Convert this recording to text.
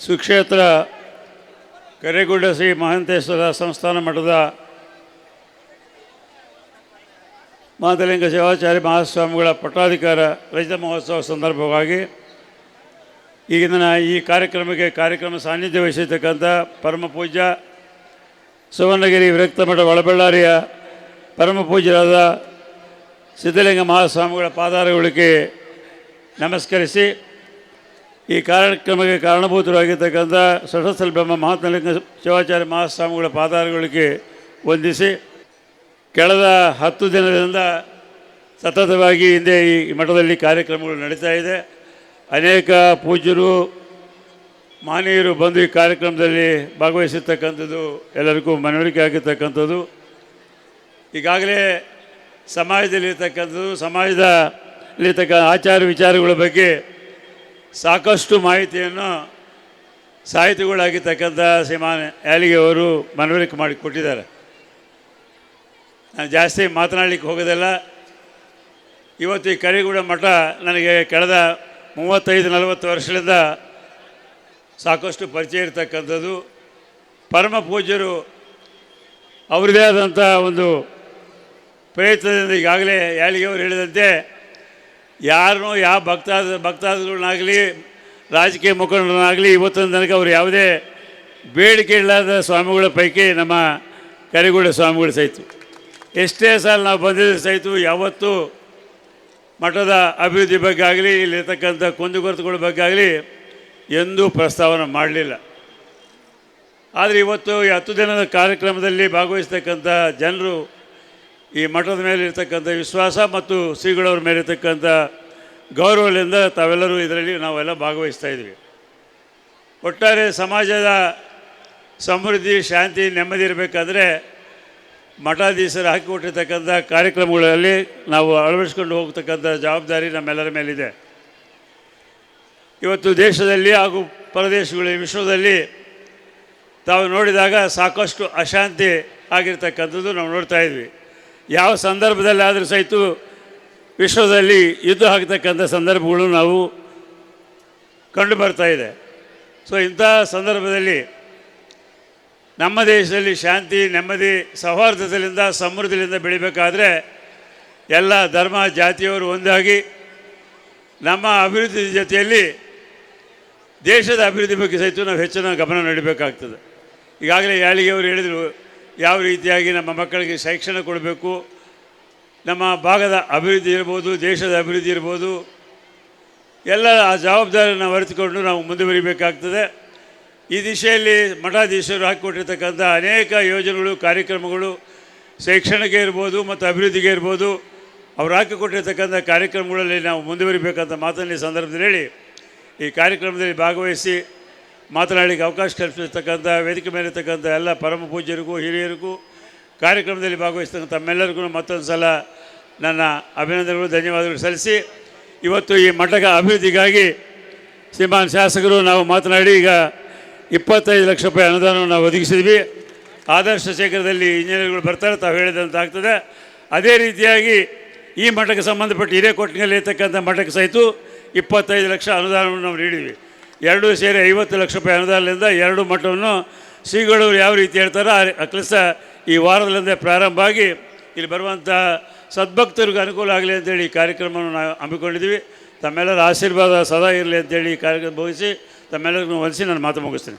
ಸುಕ್ಷೇತ್ರ ಕರೆಗುಡ್ಡ ಶ್ರೀ ಮಹಂತೇಶ್ವರ ಸಂಸ್ಥಾನ ಮಠದ ಮಾದಲಿಂಗ ಶಿವಾಚಾರ್ಯ ಮಹಾಸ್ವಾಮಿಗಳ ಪಟ್ಟಾಧಿಕಾರ ರೈತ ಮಹೋತ್ಸವ ಸಂದರ್ಭವಾಗಿ ಈಗಿನ ಈ ಕಾರ್ಯಕ್ರಮಕ್ಕೆ ಕಾರ್ಯಕ್ರಮ ಸಾನ್ನಿಧ್ಯ ವಹಿಸಿರ್ತಕ್ಕಂಥ ಪರಮ ಪೂಜ್ಯ ಸುವರ್ಣಗಿರಿ ವಿರಕ್ತ ಮಠ ಒಳಬಳ್ಳಾರಿಯ ಪರಮ ಪೂಜ್ಯರಾದ ಸಿದ್ಧಲಿಂಗ ಮಹಾಸ್ವಾಮಿಗಳ ಪಾದಾರಗಳಿಗೆ ನಮಸ್ಕರಿಸಿ ಈ ಕಾರ್ಯಕ್ರಮಕ್ಕೆ ಕಾರಣಭೂತರಾಗಿರ್ತಕ್ಕಂಥ ಸಶಸ್ತ್ರ ಬ್ರಹ್ಮ ಮಹಾತ್ಮಲಿಂಗ ಶಿವಾಚಾರ್ಯ ಮಹಾಸ್ವಾಮಿಗಳ ಪಾದಾರಗಳಿಗೆ ವಂದಿಸಿ ಕಳೆದ ಹತ್ತು ದಿನದಿಂದ ಸತತವಾಗಿ ಹಿಂದೆ ಈ ಮಠದಲ್ಲಿ ಕಾರ್ಯಕ್ರಮಗಳು ನಡೀತಾ ಇದೆ. ಅನೇಕ ಪೂಜ್ಯರು, ಮಾನೀಯರು ಬಂದು ಈ ಕಾರ್ಯಕ್ರಮದಲ್ಲಿ ಭಾಗವಹಿಸಿರ್ತಕ್ಕಂಥದ್ದು ಎಲ್ಲರಿಗೂ ಮನವರಿಕೆ ಆಗಿರ್ತಕ್ಕಂಥದ್ದು. ಈಗಾಗಲೇ ಸಮಾಜದಲ್ಲಿರ್ತಕ್ಕಂಥದ್ದು, ಸಮಾಜದಲ್ಲಿರ್ತಕ್ಕ ಆಚಾರ ವಿಚಾರಗಳ ಬಗ್ಗೆ ಸಾಕಷ್ಟು ಮಾಹಿತಿಯನ್ನು ಸಾಹಿತಿಗಳಾಗಿರ್ತಕ್ಕಂಥ ಶ್ರೀಮಾನ್ ಯಾಲಿಗೆ ಅವರು ಮನವರಿಕೆ ಮಾಡಿ ಕೊಟ್ಟಿದ್ದಾರೆ. ನಾನು ಜಾಸ್ತಿ ಮಾತನಾಡಲಿಕ್ಕೆ ಹೋಗೋದಿಲ್ಲ. ಇವತ್ತು ಈ ಕರಿಗೂಡ ಮಠ ನನಗೆ ಕಳೆದ ಮೂವತ್ತೈದು, ನಲವತ್ತು ವರ್ಷದಿಂದ ಸಾಕಷ್ಟು ಪರಿಚಯ ಇರತಕ್ಕಂಥದ್ದು. ಪರಮ ಪೂಜ್ಯರು ಅವರದೇ ಆದಂಥ ಒಂದು ಪ್ರಯತ್ನದಿಂದ ಈಗಾಗಲೇ ಯಾಲಿಗೆ ಅವರು ಹೇಳಿದಂತೆ ಯಾರನ್ನೂ, ಯಾವ ಭಕ್ತಾದ, ಭಕ್ತಾದಿಗಳನ್ನಾಗಲಿ, ರಾಜಕೀಯ ಮುಖಂಡರನ್ನಾಗಲಿ, ಇವತ್ತಿನ ತನಕ ಅವರು ಯಾವುದೇ ಬೇಡಿಕೆ ಇಲ್ಲದ ಸ್ವಾಮಿಗಳ ಪೈಕಿ ನಮ್ಮ ಕರಿಗೂಡ ಸ್ವಾಮಿಗಳು ಸಹಿತ. ಎಷ್ಟೇ ಸಲ ನಾವು ಬಂದಿದ್ದ ಸಹಿತ ಯಾವತ್ತೂ ಮಠದ ಅಭಿವೃದ್ಧಿ ಬಗ್ಗೆ ಆಗಲಿ, ಇಲ್ಲಿರ್ತಕ್ಕಂಥ ಕುಂದುಕೊರತೆಗಳ ಬಗ್ಗೆ ಆಗಲಿ ಎಂದೂ ಪ್ರಸ್ತಾವನೆ ಮಾಡಲಿಲ್ಲ. ಆದರೆ ಇವತ್ತು ಈ ಹತ್ತು ದಿನದ ಕಾರ್ಯಕ್ರಮದಲ್ಲಿ ಭಾಗವಹಿಸ್ತಕ್ಕಂಥ ಜನರು ಈ ಮಠದ ಮೇಲೆ ಇರ್ತಕ್ಕಂಥ ವಿಶ್ವಾಸ ಮತ್ತು ಶ್ರೀಗಳವ್ರ ಮೇಲೆ ಇರ್ತಕ್ಕಂಥ ಗೌರವದಿಂದ ತಾವೆಲ್ಲರೂ ಇದರಲ್ಲಿ ನಾವೆಲ್ಲ ಭಾಗವಹಿಸ್ತಾ ಇದ್ವಿ. ಒಟ್ಟಾರೆ ಸಮಾಜದ ಸಮೃದ್ಧಿ, ಶಾಂತಿ, ನೆಮ್ಮದಿ ಇರಬೇಕಾದ್ರೆ ಮಠಾಧೀಶರು ಹಾಕಿಕೊಟ್ಟಿರ್ತಕ್ಕಂಥ ಕಾರ್ಯಕ್ರಮಗಳಲ್ಲಿ ನಾವು ಅಳವಡಿಸ್ಕೊಂಡು ಹೋಗ್ತಕ್ಕಂಥ ಜವಾಬ್ದಾರಿ ನಮ್ಮೆಲ್ಲರ ಮೇಲಿದೆ. ಇವತ್ತು ದೇಶದಲ್ಲಿ ಹಾಗೂ ಪ್ರದೇಶಗಳು ವಿಶ್ವದಲ್ಲಿ ತಾವು ನೋಡಿದಾಗ ಸಾಕಷ್ಟು ಅಶಾಂತಿ ಆಗಿರ್ತಕ್ಕಂಥದ್ದು ನಾವು ನೋಡ್ತಾ ಇದ್ವಿ. ಯಾವ ಸಂದರ್ಭದಲ್ಲಿ ಆದರೂ ಸಹಿತ ವಿಶ್ವದಲ್ಲಿ ಯುದ್ಧ ಆಗ್ತಕ್ಕಂಥ ಸಂದರ್ಭಗಳು ನಾವು ಕಂಡು ಬರ್ತಾ ಇದೆ. ಸೊ ಇಂಥ ಸಂದರ್ಭದಲ್ಲಿ ನಮ್ಮ ದೇಶದಲ್ಲಿ ಶಾಂತಿ, ನೆಮ್ಮದಿ, ಸೌಹಾರ್ದತೆಯಿಂದ, ಸಮೃದ್ಧಿಯಿಂದ ಬೆಳಿಬೇಕಾದ್ರೆ ಎಲ್ಲ ಧರ್ಮ, ಜಾತಿಯವರು ಒಂದಾಗಿ ನಮ್ಮ ಅಭಿವೃದ್ಧಿ ಜೊತೆಯಲ್ಲಿ ದೇಶದ ಅಭಿವೃದ್ಧಿ ಬಗ್ಗೆ ಸಹಿತ ನಾವು ಹೆಚ್ಚಿನ ಗಮನ ನೀಡಬೇಕಾಗ್ತದೆ. ಈಗಾಗಲೇ ಯಾಳಿಗೆಯವರು ಹೇಳಿದರು ಯಾವ ರೀತಿಯಾಗಿ ನಮ್ಮ ಮಕ್ಕಳಿಗೆ ಶಿಕ್ಷಣ ಕೊಡಬೇಕು? ನಮ್ಮ ಭಾಗದ ಅಭಿವೃದ್ಧಿ ಇರ್ಬೋದು, ದೇಶದ ಅಭಿವೃದ್ಧಿ ಇರ್ಬೋದು. ಎಲ್ಲ ಆ ಜವಾಬ್ದಾರಿಯನ್ನು ಹೊರತುಕೊಂಡು ನಾವು ಮುಂದುವರಿಬೇಕಾಗ್ತದೆ. ಈ ದಿಶೆಯಲ್ಲಿ ಮಠಾಧೀಶರು ಹಾಕಿಕೊಟ್ಟಿರ್ತಕ್ಕಂಥ ಅನೇಕ ಯೋಜನೆಗಳು, ಕಾರ್ಯಕ್ರಮಗಳು ಶೈಕ್ಷಣಿಕ ಇರ್ಬೋದು ಮತ್ತು ಅಭಿವೃದ್ಧಿಗೆ ಇರ್ಬೋದು. ಅವ್ರು ಹಾಕಿಕೊಟ್ಟಿರ್ತಕ್ಕಂಥ ಕಾರ್ಯಕ್ರಮಗಳಲ್ಲಿ ನಾವು ಮುಂದುವರಿಬೇಕಂತ ಮಾತನ್ನು ಸಂದರ್ಭದಲ್ಲಿ ಹೇಳಿ, ಈ ಕಾರ್ಯಕ್ರಮದಲ್ಲಿ ಭಾಗವಹಿಸಿ ಮಾತನಾಡಲಿಕ್ಕೆ ಅವಕಾಶ ಕಲ್ಪಿಸಿರ್ತಕ್ಕಂಥ ವೇದಿಕೆ ಮೇಲಿರ್ತಕ್ಕಂಥ ಎಲ್ಲ ಪರಮ ಪೂಜ್ಯರಿಗೂ, ಹಿರಿಯರಿಗೂ ಕಾರ್ಯಕ್ರಮದಲ್ಲಿ ಭಾಗವಹಿಸ್ತಕ್ಕಂಥ ತಮ್ಮೆಲ್ಲರಿಗೂ ಮತ್ತೊಂದು ಸಲ ನನ್ನ ಅಭಿನಂದನೆಗಳು, ಧನ್ಯವಾದಗಳು ಸಲ್ಲಿಸಿ. ಇವತ್ತು ಈ ಮಠದ ಅಭಿವೃದ್ಧಿಗಾಗಿ ಶ್ರೀಮಾನ್ ಶಾಸಕರು ನಾವು ಮಾತನಾಡಿ, ಈಗ ಇಪ್ಪತ್ತೈದು ಲಕ್ಷ ರೂಪಾಯಿ ಅನುದಾನವನ್ನು ನಾವು ಒದಗಿಸಿದ್ವಿ. ಆದರ್ಶ ಶೇಖರದಲ್ಲಿ ಇಂಜಿನಿಯರ್ಗಳು ಬರ್ತಾರೆ, ತಾವು ಹೇಳಿದಂತಾಗ್ತದೆ. ಅದೇ ರೀತಿಯಾಗಿ ಈ ಮಠಕ್ಕೆ ಸಂಬಂಧಪಟ್ಟ ಹಿರೇಕೋಟ್ನಲ್ಲಿ ಇರ್ತಕ್ಕಂಥ ಮಠಕ್ಕೆ ಸಹಿತ ಇಪ್ಪತ್ತೈದು ಲಕ್ಷ ಅನುದಾನವನ್ನು ನಾವು ನೀಡಿದ್ವಿ. ಎರಡೂ ಸೇರಿ ಐವತ್ತು ಲಕ್ಷ ರೂಪಾಯಿ ಅನುದಾನದಿಂದ ಎರಡು ಮಠವನ್ನು ಶ್ರೀಗಳವರು ಯಾವ ರೀತಿ ಹೇಳ್ತಾರೋ ಆ ಕೆಲಸ ಈ ವಾರದಲ್ಲಿಂದ ಪ್ರಾರಂಭ ಆಗಿ ಇಲ್ಲಿ ಬರುವಂಥ ಸದ್ಭಕ್ತರಿಗೂ ಅನುಕೂಲ ಆಗಲಿ ಅಂತೇಳಿ ಈ ಕಾರ್ಯಕ್ರಮವನ್ನು ನಾವು ಹಮ್ಮಿಕೊಂಡಿದ್ದೀವಿ. ತಮ್ಮೆಲ್ಲರ ಆಶೀರ್ವಾದ ಸದಾ ಇರಲಿ ಅಂತೇಳಿ ಈ ಕಾರ್ಯಕ್ರಮ ಮುಗಿಸಿ ತಮ್ಮೆಲ್ಲರಿಗೂ ಹೊಲಿಸಿ ನಾನು ಮಾತು ಮುಗಿಸ್ತೀನಿ.